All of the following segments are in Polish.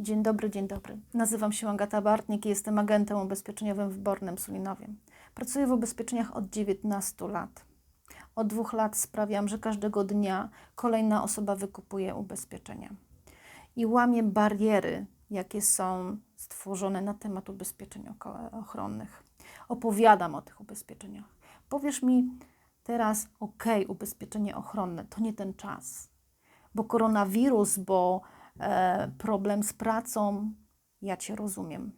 Dzień dobry, dzień dobry. Nazywam się Agata Bartnik i jestem agentem ubezpieczeniowym w Bornem Sulinowie. Pracuję w ubezpieczeniach od 19 lat. Od dwóch lat sprawiam, że każdego dnia kolejna osoba wykupuje ubezpieczenia i łamie bariery, jakie są stworzone na temat ubezpieczeń ochronnych. Opowiadam o tych ubezpieczeniach. Powiesz mi teraz, ok, ubezpieczenie ochronne to nie ten czas, bo koronawirus, bo problem z pracą, ja Cię rozumiem.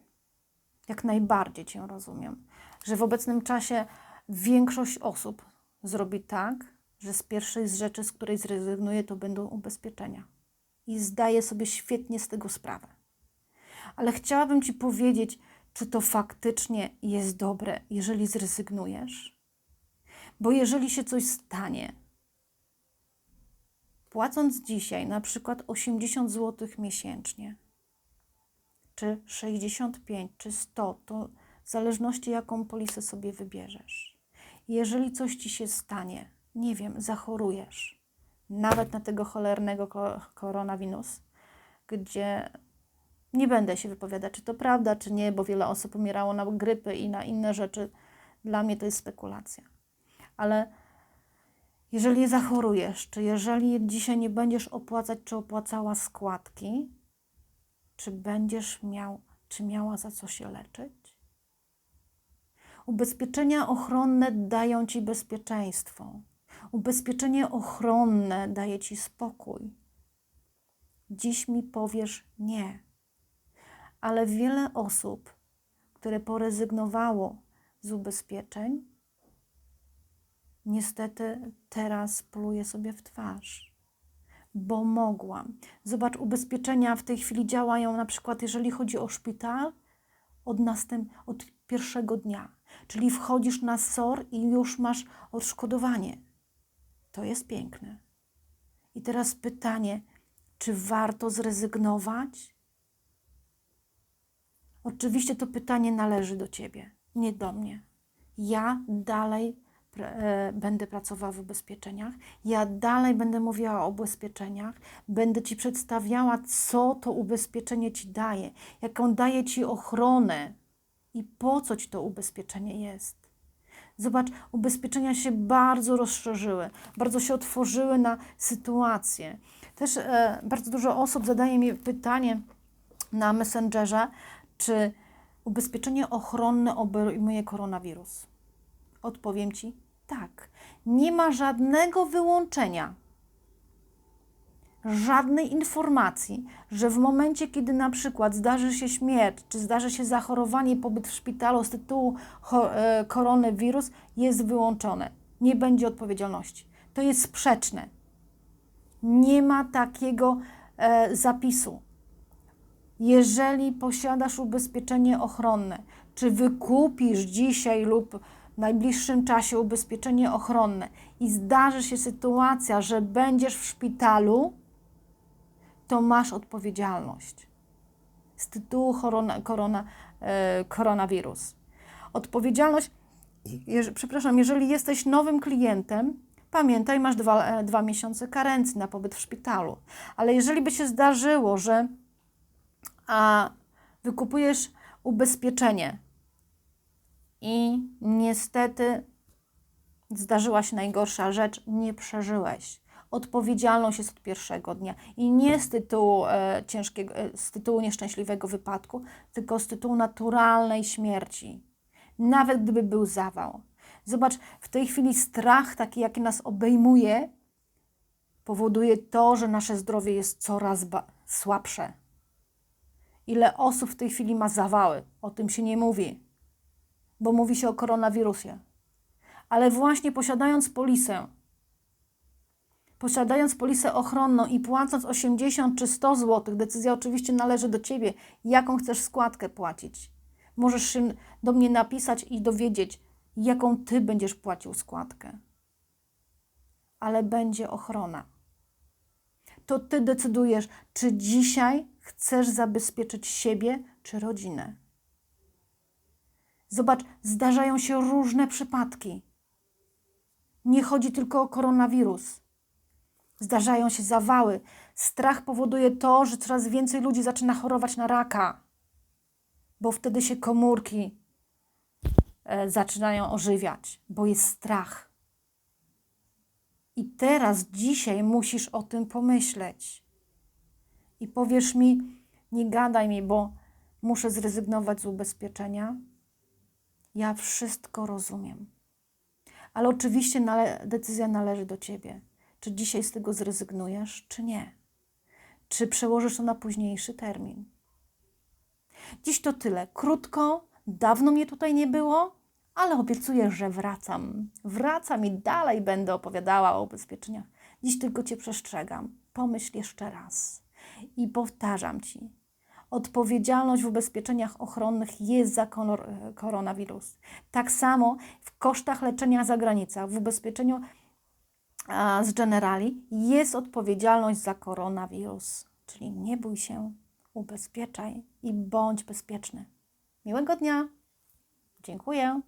Jak najbardziej Cię rozumiem, że w obecnym czasie większość osób zrobi tak, że z pierwszej z rzeczy, z której zrezygnuje, to będą ubezpieczenia. I zdaję sobie świetnie z tego sprawę. Ale chciałabym Ci powiedzieć, czy to faktycznie jest dobre, jeżeli zrezygnujesz? Bo jeżeli się coś stanie, płacąc dzisiaj na przykład 80 zł miesięcznie, czy 65, czy 100, to w zależności jaką polisę sobie wybierzesz. Jeżeli coś ci się stanie, nie wiem, zachorujesz, nawet na tego cholernego ko- koronawirus, gdzie nie będę się wypowiadać, czy to prawda, czy nie, bo wiele osób umierało na grypy i na inne rzeczy. Dla mnie to jest spekulacja. Ale jeżeli zachorujesz, czy jeżeli dzisiaj nie będziesz opłacać, czy opłacała składki, czy będziesz miał, czy miała za co się leczyć? Ubezpieczenia ochronne dają ci bezpieczeństwo. Ubezpieczenie ochronne daje ci spokój. Dziś mi powiesz nie, ale wiele osób, które porezygnowało z ubezpieczeń, niestety teraz pluje sobie w twarz, bo mogłam. Zobacz, ubezpieczenia w tej chwili działają na przykład, jeżeli chodzi o szpital, od, następ, od pierwszego dnia. Czyli wchodzisz na SOR i już masz odszkodowanie. To jest piękne. I teraz pytanie, czy warto zrezygnować? Oczywiście to pytanie należy do ciebie, nie do mnie. Ja dalej będę pracowała w ubezpieczeniach, ja dalej będę mówiła o ubezpieczeniach, będę ci przedstawiała, co to ubezpieczenie ci daje, jaką daje ci ochronę i po co ci to ubezpieczenie jest. Zobacz, ubezpieczenia się bardzo rozszerzyły, bardzo się otworzyły na sytuacje. Też e, bardzo dużo osób zadaje mi pytanie na Messengerze, czy ubezpieczenie ochronne obejmuje koronawirus. Odpowiem Ci tak. Nie ma żadnego wyłączenia, żadnej informacji, że w momencie, kiedy na przykład zdarzy się śmierć, czy zdarzy się zachorowanie, pobyt w szpitalu z tytułu e, koronawirus, jest wyłączone. Nie będzie odpowiedzialności. To jest sprzeczne. Nie ma takiego e, zapisu. Jeżeli posiadasz ubezpieczenie ochronne, czy wykupisz dzisiaj lub w najbliższym czasie ubezpieczenie ochronne i zdarzy się sytuacja, że będziesz w szpitalu, to masz odpowiedzialność z tytułu korona, korona, e, koronawirus. Odpowiedzialność, jeż, przepraszam, jeżeli jesteś nowym klientem, pamiętaj, masz dwa, e, dwa miesiące karencji na pobyt w szpitalu. Ale jeżeli by się zdarzyło, że a wykupujesz ubezpieczenie i niestety zdarzyła się najgorsza rzecz, nie przeżyłeś. Odpowiedzialność jest od pierwszego dnia i nie z tytułu e, ciężkiego, e, z tytułu nieszczęśliwego wypadku, tylko z tytułu naturalnej śmierci. Nawet gdyby był zawał. Zobacz, w tej chwili strach taki, jaki nas obejmuje, powoduje to, że nasze zdrowie jest coraz słabsze. Ile osób w tej chwili ma zawały? O tym się nie mówi, bo mówi się o koronawirusie. Ale właśnie posiadając polisę, posiadając polisę ochronną i płacąc 80 czy 100 zł, decyzja oczywiście należy do Ciebie, jaką chcesz składkę płacić. Możesz się do mnie napisać i dowiedzieć, jaką Ty będziesz płacił składkę. Ale będzie ochrona. To Ty decydujesz, czy dzisiaj chcesz zabezpieczyć siebie czy rodzinę. Zobacz, zdarzają się różne przypadki. Nie chodzi tylko o koronawirus. Zdarzają się zawały, Strach powoduje to, że coraz więcej ludzi zaczyna chorować na raka, bo wtedy się komórki e, zaczynają ożywiać, bo jest strach. I teraz, dzisiaj musisz o tym pomyśleć. I powiesz mi, nie gadaj mi, bo muszę zrezygnować z ubezpieczenia. Ja wszystko rozumiem. Ale oczywiście nale decyzja należy do ciebie. Czy dzisiaj z tego zrezygnujesz, czy nie? Czy przełożysz to na późniejszy termin? Dziś to tyle. Krótko, dawno mnie tutaj nie było, ale obiecuję, że wracam. Wracam i dalej będę opowiadała o ubezpieczeniach. Dziś tylko Cię przestrzegam. Pomyśl jeszcze raz. I powtarzam Ci, odpowiedzialność w ubezpieczeniach ochronnych jest za koronawirus. Tak samo w kosztach leczenia za granicą, w ubezpieczeniu z Generali jest odpowiedzialność za koronawirus. Czyli nie bój się, ubezpieczaj i bądź bezpieczny. Miłego dnia. Dziękuję.